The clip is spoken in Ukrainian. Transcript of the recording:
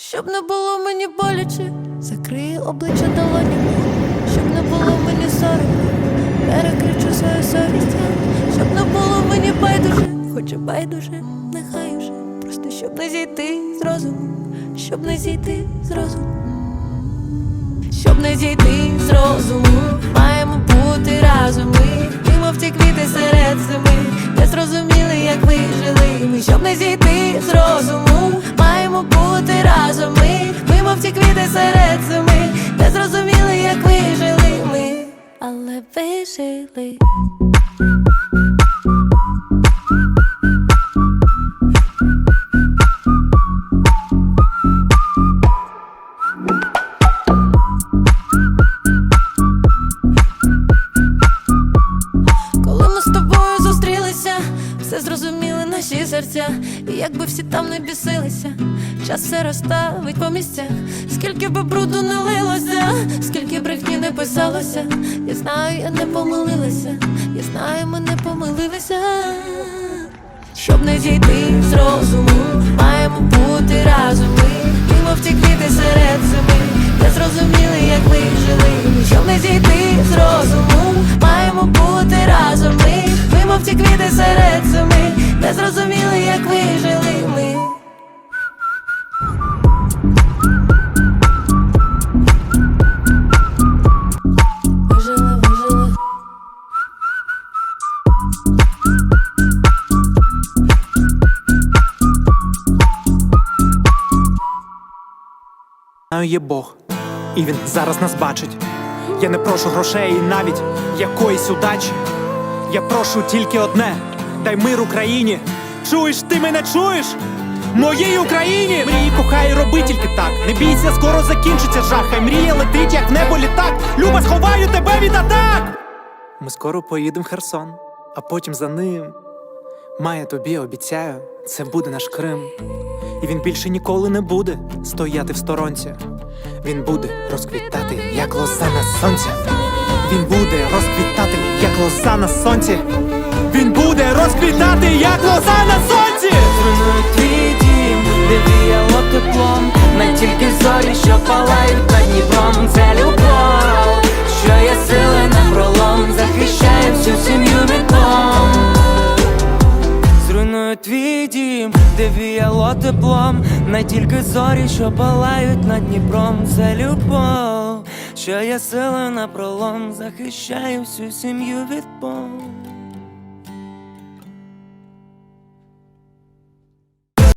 Щоб не було мені боляче, закрию обличчя долонями, щоб не було мені соромно, перекричу свою совість, щоб не було мені байдуже, хоч і байдуже, нехай уже, просто щоб не зійти з розуму, щоб не зійти з розуму. Щоб не зійти з розуму, маємо бути разом ми, і мов ті квіти серед зими, не зрозуміли, як ви жили ми, щоб не зійти з розуму, маємо бути разом ми, ми мов ті квіти серед зими, не зрозуміли, як вижили ми, але ви все зрозуміли наші серця, і якби всі там не бісилися, час все розставить по місцях, скільки би бруду не лилося, скільки брехні не писалося, я знаю, я не помилилася, я знаю, ми не помилилися. Щоб не зійти з розуму, маємо бути разом ми, і мов серед зими, не зрозуміли, як ви жили. Щоб не зійти з розуму, маємо бути разом ми, ми мов не зрозуміли, як ви жили ми. Вижили, вижили. Є Бог, і він зараз нас бачить. Я не прошу грошей і навіть якоїсь удачі. Я прошу тільки одне: дай мир Україні. Чуєш, ти мене чуєш? Моїй Україні! Мрії кохай, роби тільки так. Не бійся, скоро закінчиться жах. Хай мрія летить, як небо літак. Люба, сховаю тебе від атак! Ми скоро поїдемо в Херсон, а потім за ним. Має тобі, обіцяю, це буде наш Крим. І він більше ніколи не буде стояти в сторонці. Він буде розквітати, як лоза на сонці. Він буде розквітати, як лоза на сонці. Він буде розквітати, як лоза на сонці. Зруйную твій дім, де віяло теплом. Не тільки зорі, що палають над Дніпром. Це любов, що є сили на пролом. Захищає всю сім'ю від бомб твій дім, де віяло теплом. Не тільки зорі, що палають над Дніпром. Це любов, що є сили на пролом. Захищає всю сім'ю від бомб